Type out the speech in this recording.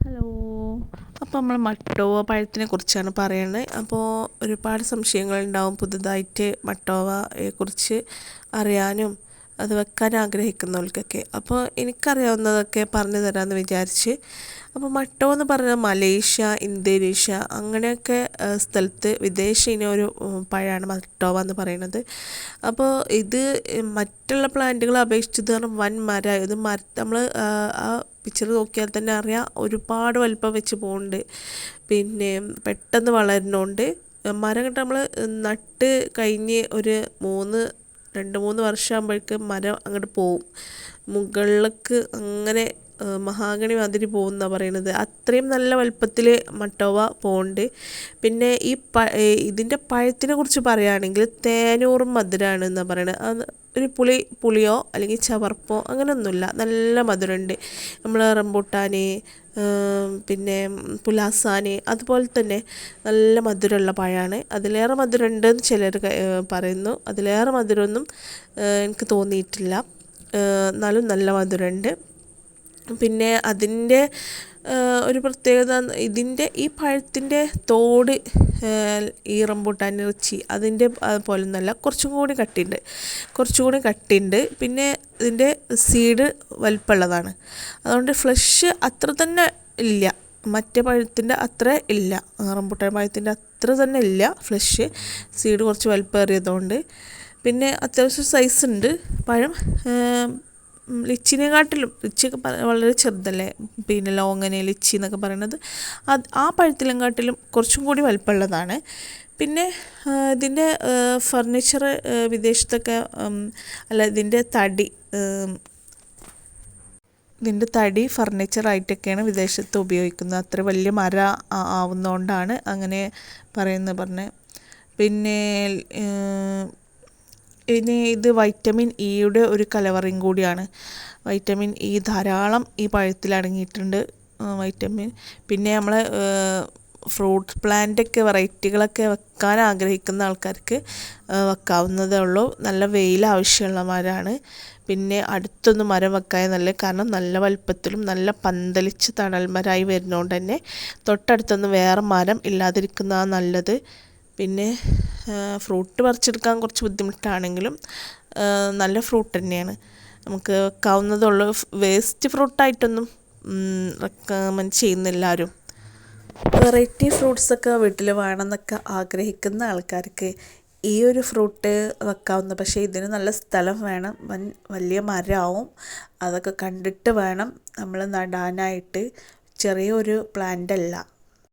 Hello അപ്പോൾ നമ്മൾ മട്ടോവ പഴത്തിനെ കുറിച്ചാണ് പറയുന്നത് അപ്പോൾ ഒരുപാട് സംശയങ്ങളുണ്ടാവും പുതുതായിട്ട് മട്ടോവയെക്കുറിച്ച് അറിയാനും അത് വെക്കാൻ ആഗ്രഹിക്കുന്നവർക്കൊക്കെ. അപ്പോൾ എനിക്കറിയാവുന്നതൊക്കെ പറഞ്ഞു തരാമെന്ന് വിചാരിച്ച്. അപ്പോൾ മട്ടോ എന്ന് പറഞ്ഞാൽ മലേഷ്യ ഇന്തോനേഷ്യ അങ്ങനെയൊക്കെ സ്ഥലത്ത് വിദേശ ഇനം ഒരു പഴമാണ് മട്ടോവ എന്ന് പറയുന്നത് അപ്പോൾ ഇത് മറ്റുള്ള പ്ലാന്റുകളെ അപേക്ഷിച്ചത് പറഞ്ഞാൽ വൻ മര ഇത് മര നമ്മൾ ആ പിക്ചർ നോക്കിയാൽ തന്നെ അറിയാം ഒരുപാട് വലിപ്പം വെച്ച് പോകുന്നുണ്ട് പിന്നെ പെട്ടെന്ന് വളരുന്നുണ്ട്. മരം കണ്ട് നമ്മൾ നട്ട് കഴിഞ്ഞ് ഒരു മൂന്ന് രണ്ട് മൂന്ന് വർഷമാകുമ്പോഴേക്ക് മരം അങ്ങോട്ട് പോവും. മുകളിലേക്ക് അങ്ങനെ മഹാഗണി മാതിരി പോകുന്ന പറയണത്. അത്രയും നല്ല വലുപ്പത്തിൽ മട്ടോവ പോണ്ട് പിന്നെ ഈ പ ഇതിന്റെ പഴത്തിനെ കുറിച്ച് പറയുകയാണെങ്കിൽ തേനൂറും മധുരമാണ് എന്നാണ് പറയുന്നത് അത് ഒരു പുളി പുളിയോ അല്ലെങ്കിൽ ചവർപ്പോ അങ്ങനെയൊന്നുമില്ല നല്ല മധുരമുണ്ട് നമ്മൾ റംബൂട്ടാൻ പിന്നെ പുലാസാൻ അതുപോലെ തന്നെ നല്ല മധുരമുള്ള പഴമാണ് അതിലേറെ മധുരമുണ്ടെന്ന് ചിലർ പറയുന്നു. അതിലേറെ മധുരമൊന്നും എനിക്ക് തോന്നിയിട്ടില്ല. എന്നാലും നല്ല മധുരമുണ്ട് പിന്നെ അതിന്റെ ഒരു പ്രത്യേകത ഇതിന്റെ ഈ പഴത്തിന്റെ തോട് ഈ റംബൂട്ടാൻ ഇറച്ചി അതിന്റെ പോലെ ഒന്നല്ല കുറച്ചും കൂടി കട്ടിയുണ്ട് കുറച്ചും കൂടി കട്ടിയുണ്ട് പിന്നെ ഇതിന്റെ സീഡ് വലിപ്പമുള്ളതാണ്. അതുകൊണ്ട് ഫ്ലഷ് അത്ര തന്നെ ഇല്ല. മറ്റേ പഴത്തിന്റെ അത്ര ഇല്ല. റംബൂട്ടാൻ പഴത്തിന്റെ അത്ര തന്നെ ഇല്ല ഫ്ലഷ്. സീഡ് കുറച്ച് വലിപ്പേറിയതുകൊണ്ട്. പിന്നെ അത്യാവശ്യം സൈസ് ഉണ്ട് പഴം ലിച്ചിനെക്കാട്ടിലും ലിച്ചിയൊക്കെ വളരെ ചെറുതല്ലേ? പിന്നെ ലോങ്ങനെ ലിച്ചി എന്നൊക്കെ പറയുന്നത്. അത് ആ പഴത്തിലെങ്കാട്ടിലും കുറച്ചും കൂടി വലിപ്പമുള്ളതാണ്. പിന്നെ ഇതിന്റെ ഫർണിച്ചർ വിദേശത്തൊക്കെ അല്ല ഇതിന്റെ തടി ഇതിന്റെ തടി ഫർണിച്ചറായിട്ടൊക്കെയാണ് വിദേശത്ത് ഉപയോഗിക്കുന്നത്. അത്ര വലിയ മര ആവുന്നതുകൊണ്ടാണ് അങ്ങനെ പറയുന്നത് പറഞ്ഞ്. പിന്നെ ഇനി ഇത് വൈറ്റമിൻ ഇയുടെ ഒരു കലവറയും കൂടിയാണ്. വൈറ്റമിൻ ഇ ധാരാളം ഈ പഴത്തിൽ അടങ്ങിയിട്ടുണ്ട്. വൈറ്റമിൻ പിന്നെ നമ്മൾ ഫ്രൂട്ട് പ്ലാന്റൊക്കെ വെറൈറ്റികളൊക്കെ വെക്കാൻ ആഗ്രഹിക്കുന്ന ആൾക്കാർക്ക് വെക്കാവുന്നതേ ഉള്ളൂ. നല്ല വെയിൽ ആവശ്യമുള്ള മരമാണ് പിന്നെ അടുത്തൊന്നും മരം വെക്കാൻ നല്ല കാരണം നല്ല വലുപ്പത്തിലും നല്ല പന്തലിച്ച് തണൽ മരമായി വരുന്നതുകൊണ്ട് തന്നെ തൊട്ടടുത്തൊന്നും വേറെ മരം ഇല്ലാതിരിക്കുന്നതാണ് നല്ലത്. പിന്നെ ഫ്രൂട്ട് പറിച്ചെടുക്കാൻ കുറച്ച് ബുദ്ധിമുട്ടാണെങ്കിലും നല്ല ഫ്രൂട്ട് തന്നെയാണ്. നമുക്ക് വെക്കാവുന്നതുള്ള. വേസ്റ്റ് ഫ്രൂട്ടായിട്ടൊന്നും റെക്കമെൻഡ് ചെയ്യുന്നില്ല ആരും വെറൈറ്റി ഫ്രൂട്ട്സൊക്കെ വീട്ടിൽ വേണമെന്നൊക്കെ ആഗ്രഹിക്കുന്ന ആൾക്കാർക്ക് ഈ ഒരു ഫ്രൂട്ട് വെക്കാവുന്ന പക്ഷേ ഇതിന് നല്ല സ്ഥലം വേണം. വൻ വലിയ മരമാവും. അതൊക്കെ കണ്ടിട്ട് വേണം നമ്മൾ നടാനായിട്ട്. ചെറിയൊരു പ്ലാന്റ് അല്ല.